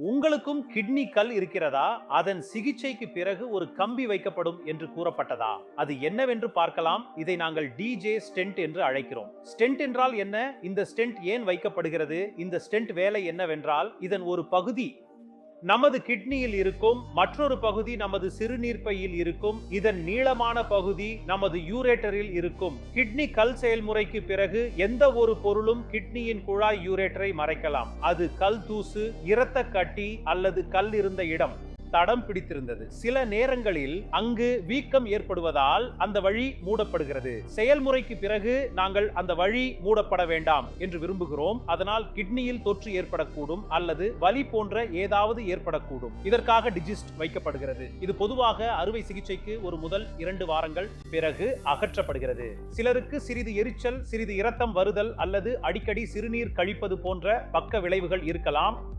உங்களுக்கும் கிட்னி கல் இருக்கிறதா? அதன் சிகிச்சைக்கு பிறகு ஒரு கம்பி வைக்கப்படும் என்று கூறப்பட்டதா? அது என்னவென்று பார்க்கலாம். இதை நாங்கள் டிஜே ஸ்டென்ட் என்று அழைக்கிறோம். ஸ்டென்ட் என்றால் என்ன? இந்த ஸ்டென்ட் ஏன் வைக்கப்படுகிறது? இந்த ஸ்டென்ட் வேலை என்னவென்றால் இதன் ஒரு பகுதி நமது கிட்னியில் இருக்கும் மற்றொரு பகுதி நமது சிறுநீர்ப்பையில் இருக்கும் இதன் நீளமான பகுதி நமது யூரேட்டரில் இருக்கும். கிட்னி கல் செயல்முறைக்கு பிறகு எந்த ஒரு பொருளும் கிட்னியின் குழாய் யூரேட்டரை மறைக்கலாம். அது கல் தூசு இரத்த கட்டி அல்லது கல் இருந்த இடம். தடம் பிடித்திருந்தது. சில நேரங்களில் அங்கு வீக்கம் ஏற்படுவதால் அந்த வழி மூடப்படுகிறது. செயல்முறைக்கு பிறகு நாங்கள் அந்த வழி மூடப்பட வேண்டாம் என்று விரும்புகிறோம். அதனால் கிட்னியில் தொற்று ஏற்படக்கூடும் அல்லது வலி போன்ற ஏதாவது ஏற்படக்கூடும். இதற்காக டிஜிஸ்ட் வைக்கப்படுகிறது. இது பொதுவாக அறுவை சிகிச்சைக்கு ஒரு முதல் இரண்டு வாரங்கள் பிறகு அகற்றப்படுகிறது. சிலருக்கு சிறிது எரிச்சல் சிறிது இரத்தம் வருதல் அல்லது அடிக்கடி சிறுநீர் கழிப்பது போன்ற பக்க விளைவுகள் இருக்கலாம்.